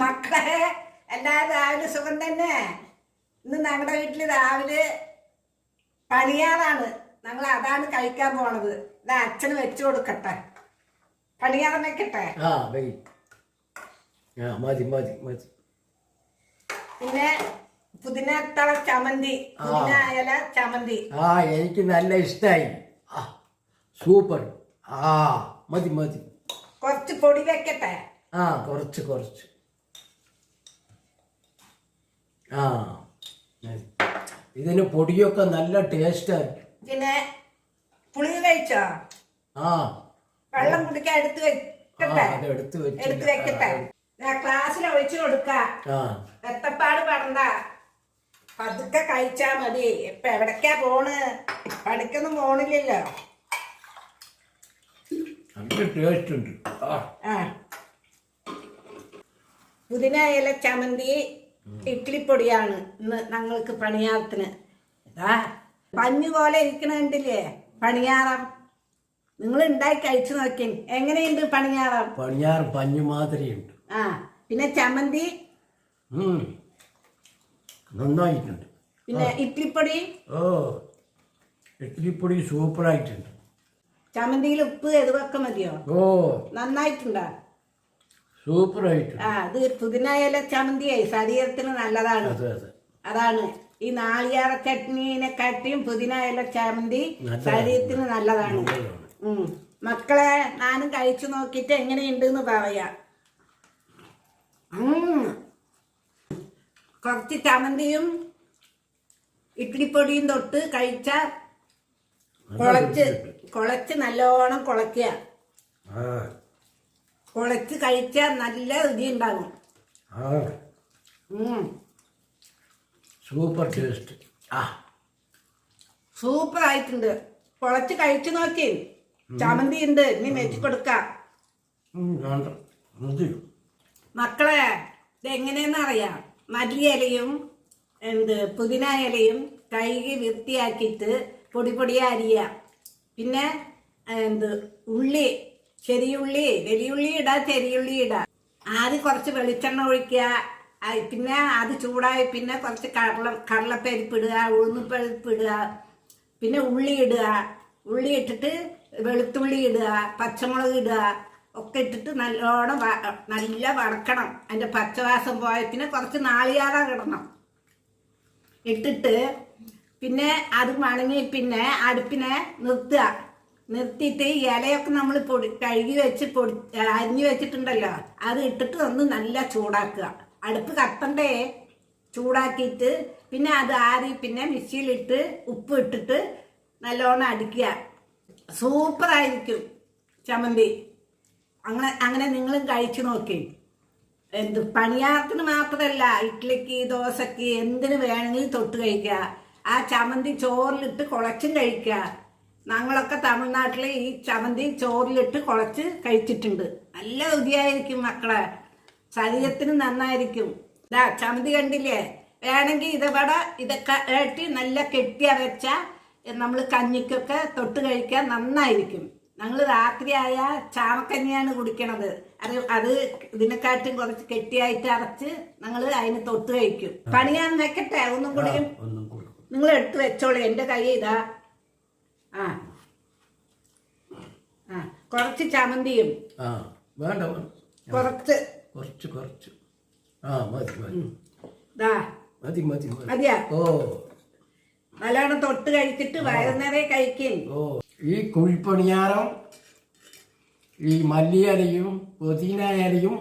മക്കളെ എല്ലാ രാവിലെ സുഖം തന്നെ. ഇന്ന് ഞങ്ങളുടെ വീട്ടിൽ രാവിലെ പണിയാറാണ് ഞങ്ങൾ അതാണ് കഴിക്കാൻ പോണത്. ഇത് അച്ഛന് വെച്ചു കൊടുക്കട്ടെ. പണിയാറം വെക്കട്ടെ? മതി മതി മതി. പിന്നെ പുതിനത്തള ചമന്തി പുതിന ഇല ചമന്തി ആ എനിക്ക് നല്ല ഇഷ്ടായി. സൂപ്പർ. ആ മതി മതി. കുറച്ച് പൊടി വെക്കട്ടെ? ആ കുറച്ച് കുറച്ച്. ആ. ഇതിന് പൊടിയൊക്കെ നല്ല ടേസ്റ്റ് പിന്നെ പുളി കഴിച്ചോ? ആ. വെള്ളം കുടിക്കാൻ എടുത്ത് വെക്കട്ടെ? എടുത്ത് എടുത്ത് വെക്കട്ടെ? ക്ലാസ്സിൽ ഒഴിച്ചു കൊടുക്ക. എത്തപ്പാട് പറഞ്ഞ പതുക്കെ കഴിച്ചാ മതി. ഇപ്പൊ എവിടക്കാ പോണ്? പഠിക്കൊന്നും പോണില്ലല്ലോ. പുതിന ഇല ചമന്തി ഇഡ്ഡലിപ്പൊടിയാണ് ഇന്ന് ഞങ്ങൾക്ക് പണിയാറത്തിന് ഇതാ പഞ്ഞു പോലെ ഇരിക്കണുണ്ടില്ലേ പണിയാറം നിങ്ങൾ ഉണ്ടാക്കി കഴിച്ചു നോക്കി. എങ്ങനെയുണ്ട് പണിയാറം പണിയാർ പഞ്ഞു മാതിരിയുണ്ട്. ആ പിന്നെ ചമ്മന്തി. നന്നായിട്ടുണ്ട്. പിന്നെ ഇഡ്ഡലിപ്പൊടി ഓ ഇഡ്ഡലിപ്പൊടി സൂപ്പറായിട്ടുണ്ട്. ചമ്മന്തിയിൽ ഉപ്പ് എതുവൊക്കെ മതിയോ? ഓ. നന്നായിട്ടുണ്ടോ? സൂപ്പറായിട്ടുണ്ട്. ആ ഇത് പുതിന ഇല ചമന്തിയായി ശരീരത്തിന് നല്ലതാണ്. അതെ അതെ. അതാണ്. ഈ നാളികേര ചട്നീനെക്കാട്ടിയും പുതിന ഇല ചമന്തി. ശരീരത്തിന് നല്ലതാണ്. ഉം. മക്കളെ ഞാനും കഴിച്ചു നോക്കിയിട്ട് എങ്ങനെയുണ്ട് എന്ന് പറയാം. ഉം. കുറച്ച് ചമന്തിയും ഇഡ്ലിപ്പൊടിയും തൊട്ട് കഴിച്ച കുളച്ച് കുളച്ച് നല്ലോണം കൊളക്കുക ആ കുളച്ച് കഴിച്ചാൽ നല്ല രുചി ഉണ്ടാകും ആ. Super taste. ആ. സൂപ്പർ ആയിട്ടുണ്ട് കുളച്ച് കഴിച്ചു നോക്കി. ചമന്തി ഉണ്ട് ഇനി വെച്ച് കൊടുക്കാം. മക്കളെ ഇത് എങ്ങനെയെന്ന് അറിയാം മല്ലിയിലയും എന്ത് പുതിന ഇലയും കഴുകി വൃത്തിയാക്കിയിട്ട് പൊടി പൊടിയെ അരിയുക പിന്നെ എന്ത് ഉള്ളി ചെറിയുള്ളി വലിയുള്ളി ഇടാ ചെറിയുള്ളി ഇടാ. ആദ്യം കുറച്ച് വെളിച്ചെണ്ണ ഒഴിക്കുക. പിന്നെ അത് ചൂടായി പിന്നെ കുറച്ച് കടല കടലപ്പരിപ്പ് ഇടുക ഉഴുന്നുപ്പരിപ്പ് ഇടുക. പിന്നെ ഉള്ളി ഇടുക. ഉള്ളി ഇട്ടിട്ട് വെളുത്തുള്ളി ഇടുക പച്ചമുളക് ഇടുക. ഒക്കെ ഇട്ടിട്ട് നല്ലോണം നല്ല വറക്കണം. അതിന്റെ പച്ചവാസം പോയ പിന്നെ കുറച്ച് നാളിയാറാ കിടണം ഇട്ടിട്ട് പിന്നെ അത് മണങ്ങി പിന്നെ അടുപ്പിനെ നിർത്തുക. നിർത്തിയിട്ട് ഈ ഇലയൊക്കെ നമ്മൾ പൊടി കഴുകി വെച്ച് പൊടി അരിഞ്ഞു വെച്ചിട്ടുണ്ടല്ലോ. അത് ഇട്ടിട്ട് ഒന്ന് നല്ല ചൂടാക്കുക. അടുപ്പ് കത്തണ്ടേ? ചൂടാക്കിയിട്ട് പിന്നെ അത് ആറി പിന്നെ മിക്സിയിലിട്ട് ഉപ്പ് ഇട്ടിട്ട് നല്ലോണം അടിക്കുക. സൂപ്പറായിരിക്കും ചമ്മന്തി. അങ്ങനെ അങ്ങനെ നിങ്ങളും കഴിച്ചു നോക്കി. എന്ത് പണിയാത്തിന് മാത്രമല്ല ഇഡ്ഡലിക്ക് ദോശക്ക് എന്തിനു വേണമെങ്കിലും തൊട്ട് കഴിക്കുക. ആ ചമന്തി ചോറിലിട്ട് കുളച്ചും കഴിക്കുക. ഞങ്ങളൊക്കെ തമിഴ്നാട്ടിൽ ഈ ചമന്തി ചോറിലിട്ട് കുളച്ച് കഴിച്ചിട്ടുണ്ട്. നല്ല രുചിയായിരിക്കും മക്കളെ. ശരീരത്തിന് നന്നായിരിക്കും. ഇതാ ചമന്തി കണ്ടില്ലേ? വേണമെങ്കിൽ ഇതവിടെ ഇതൊക്കെ ഏട്ടി നല്ല കെട്ടി അരച്ച നമ്മൾ കഞ്ഞിക്കൊക്കെ തൊട്ട് കഴിക്കാൻ നന്നായിരിക്കും. ഞങ്ങൾ രാത്രിയായ ചാമക്കഞ്ഞിയാണ് കുടിക്കണത്. അത് അത് ഇതിനെക്കാട്ടും കുറച്ച് കെട്ടിയായിട്ട് അരച്ച് ഞങ്ങൾ അതിന് തൊട്ട് കഴിക്കും. പണിയാൻ വെക്കട്ടെ ഒന്നും കൂടിയും ഒന്നും കൂടെ. നിങ്ങൾ എടുത്ത് വെച്ചോളൂ. എന്റെ കൈ ഇതാ. ആ. ആ കുറച്ച് ചമന്തിയും ആ വേണ്ട കുറച്ച്. കുറച്ച് കുറച്ച്. ആ മതി മതി. ദാ. മതി മതി മതി. മതിയാ. ഓ. നല്ലോണം തൊട്ട് കഴിച്ചിട്ട് വയറുന്നേരെ കഴിക്കും. ഓ. ഈ കുഴിപ്പണിയാരം ഈ മല്ലിയിലയും പുതിന ഇലയും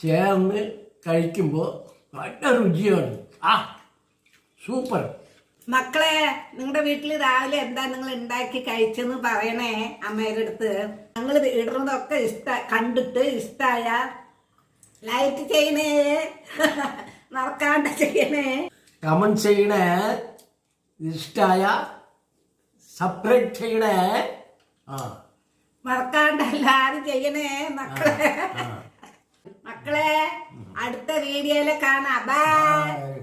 ചേർന്ന് കഴിക്കുമ്പോൾ നല്ല രുചിയാണ്. ആ സൂപ്പർ. മക്കളെ നിങ്ങളുടെ വീട്ടിൽ രാവിലെ എന്താ നിങ്ങൾ ഉണ്ടാക്കി കഴിച്ചെന്ന് പറയണേ അമ്മയുടെ അടുത്ത് ഞങ്ങൾ ഇടുന്നതൊക്കെ ഇഷ്ട കണ്ടിട്ട് ഇഷ്ടായ. ലൈക്ക് ചെയ്യണേ. മറക്കാണ്ട് ചെയ്യണേ. കമന്റ് ചെയ്യണേ. ഇഷ്ടായ. സബ്സ്ക്രൈബ് ചെയ്യണേ. ആ. മറക്കാണ്ട് എല്ലാരും ചെയ്യണേ മക്കളെ. മക്കളെ അടുത്ത വീഡിയോയിലെ കാണാം. ബൈ